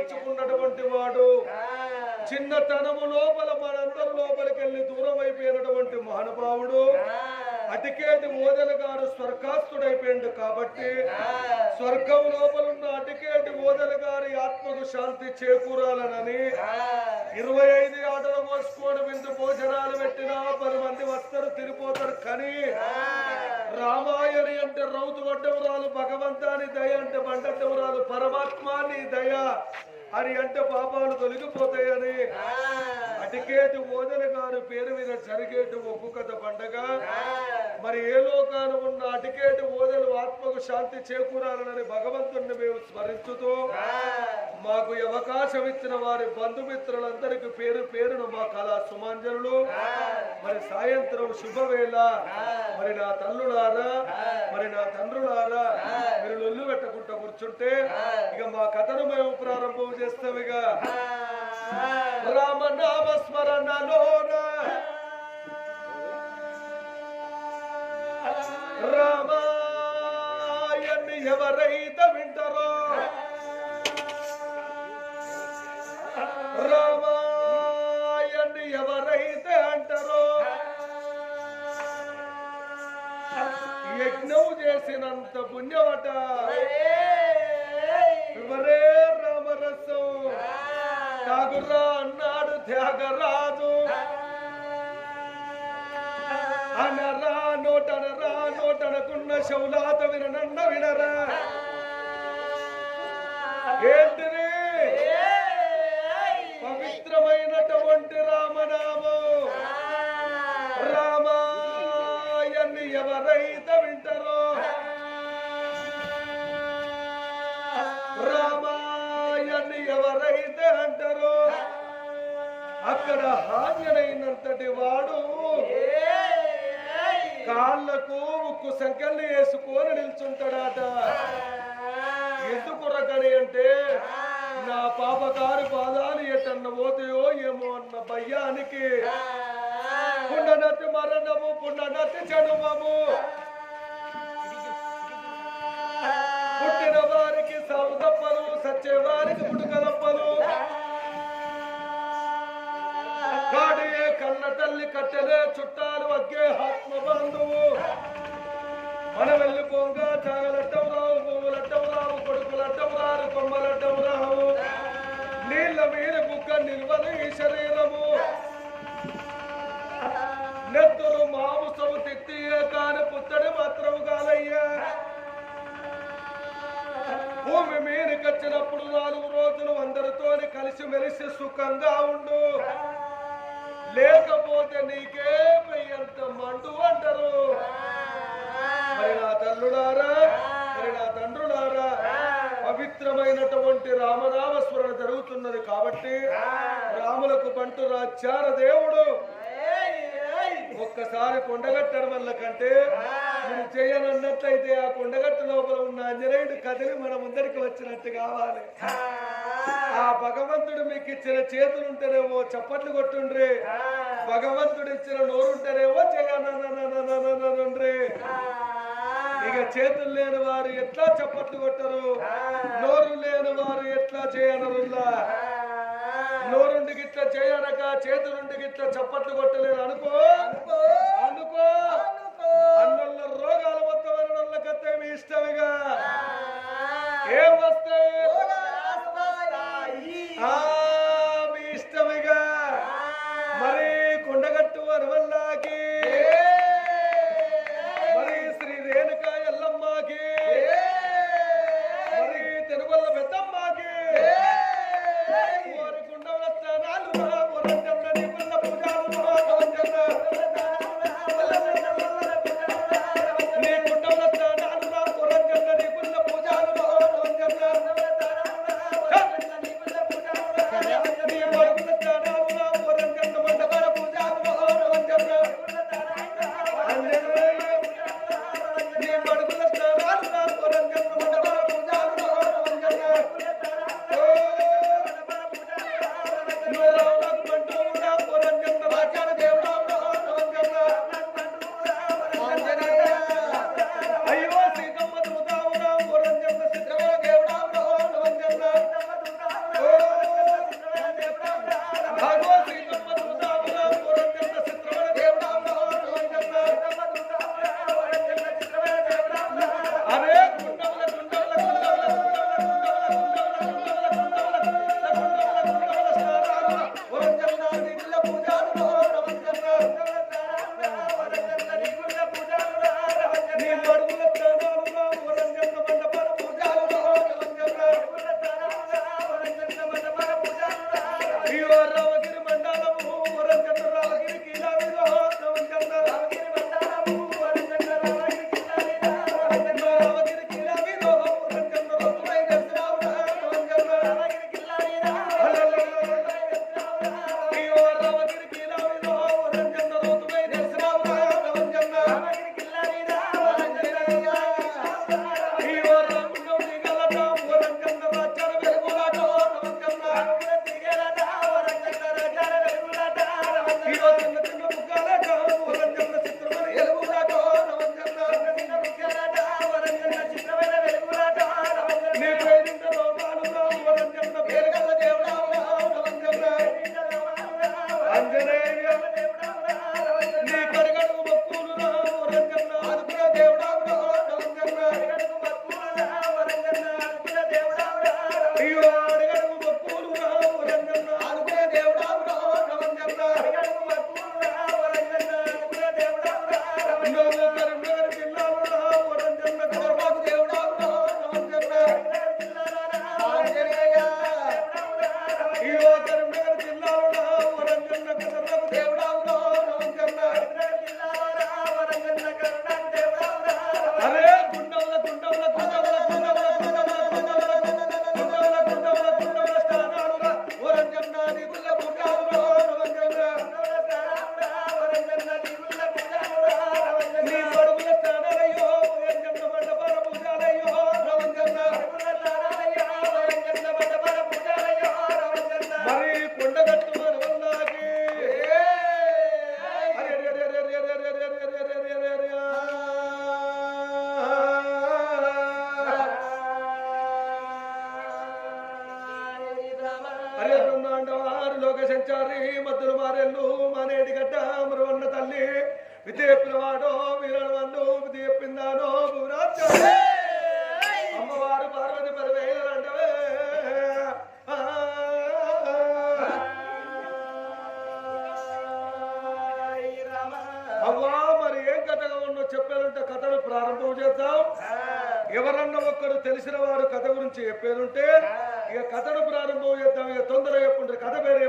గ్రామం లోపల వాడు చిన్నతనము లోపల మనందరం లోపలికి వెళ్ళి దూరం అయిపోయినటువంటి మహానుభావుడు. అటికేటి ఓదెల గారు స్వర్గాస్తుడైపోయిండు కాబట్టి స్వర్గం లోపల ఉన్న అటికేటి ఓదెల గారి ఆత్మకు శాంతి చేకూరాలనని ఇరవై ఐదు ఆటలు పోసుకొని విందు భోజనాలు పెట్టినా పది మంది వస్తారు తిరిగిపోతారు కానీ రామాయణి అంటే రౌతు వడ్డవరాలు భగవంతాని దయ అంటే బండవరాలు పరమాత్మాని దయ అని అంటే పాపాలు తొలగిపోతాయని. అటికేటి ఓదెల గారి పేరు మీద జరిగేటి ఒప్పు కథ పండగ మరి ఏ లోకాన ఉన్న అటికేటి ఓదెలు ఆత్మకు శాంతి చేకూరాలని భగవంతుడిని మేము స్మరించుతూ మాకు అవకాశం ఇచ్చిన వారి బంధుమిత్రులందరికీ పేరు పేరున మా కళా సుమాంజనులు. మరి సాయంత్రం శుభవేళ. మరి నా తల్లులారా. మరి నా తండ్రులారా. మీరు లొల్లు పెట్టకుండా కూర్చుంటే ఇక మా కథను మేము ప్రారంభం చేస్తాం ఇక. రామనామ స్మరణలోన రామాయణి ఎవరైతే చేసినంత పుణ్యమట. ఎవరే రామరసం? తాగురా అన్నాడు త్యాగరాజు. అనరా నోటనరా నోటనకున్న శౌలాత విననన్న వినరా. ఏంటిది? పవిత్రమైనటువంటి రామనామం. రామాయన్ని ఎవరైతే అక్కడ హాజరైనంతటి వాడు కాళ్ళకు ఉక్కు సంఖ్యలు వేసుకొని నిల్చుంటాడట. ఎందుకు రకని అంటే నా పాపకారి పాదాలు ఎటన్న పోతాయో ఏమో అన్న భయానికి. పుండనతి మరణము పుండనతి చనుమము బంధువు మన వెళ్ళిపోగా చాగలట్టం రావు పువ్వులట్టం రావు కొడుకులట్టం రారు కొమ్మలట్టం రావు నీళ్ళ మీద కుక్క నిల్వలు ఈ శరీరము. నెత్తులు మాంసము తిత్తియే కాని పుత్తడి మాత్రము కాలయ్యా భూమి మీదకి వచ్చినప్పుడు నాలుగు రోజులు అందరితోని కలిసి మెలిసి సుఖంగా ఉండు. లేకపోతే నీకే ఎంత మండు అంటారు? మరి నా తల్లులారా మరి నా తండ్రులారా పవిత్రమైనటువంటి రామనామ స్మరణ జరుగుతున్నది కాబట్టి రాములకు పంటు రాచార దేవుడు. ఒక్కసారి కొండగట్టడం వల్ల కంటే మీరు చేయనన్నట్లయితే ఆ ఆంజనేయుడు కదిలి మన ముందరికి వచ్చినట్టు కావాలి. ఆ. భగవంతుడు మీకు ఇచ్చిన చేతులు ఉంటేనేమో చప్పట్లు కొట్టుండ్రి. భగవంతుడు ఇచ్చిన నోరుంటేనేమో చేయనండ్రి ఇక చేతులు లేని వారు ఎట్లా చప్పట్లు కొట్టరు? నోరు లేని వారు ఎట్లా చేయనరులా నోరుండి గిట్ల చేయనక చేతులుండి గిట్ల చప్పట్లు కొట్టలేరు. అనుకో. అనుకో. అన్నల్ల రోగాలు మొత్తం అన్నల్లకత్తే మీ ఇష్టమిగా arroba లోక సంచారి మద్దులు మారెల్లు మానేటి గడ్డ మరువన్న తల్లి. విధి చెప్పినవాడో వీరవన్ను విధి చెప్పిందానో అమ్మవారు పార్వతి పరవేలంటవే అవ్వా మరి ఏం కథగా ఉన్నో చెప్పారంటే కథను ప్రారంభం చేద్దాం. ఎవరన్నా ఒక్కరు తెలిసిన వారు కథ గురించి చెప్పారుంటే ఇక కథను ప్రారంభం చేద్దాం. ఇక తొందరగా చెప్పుంటారు కథ పేరు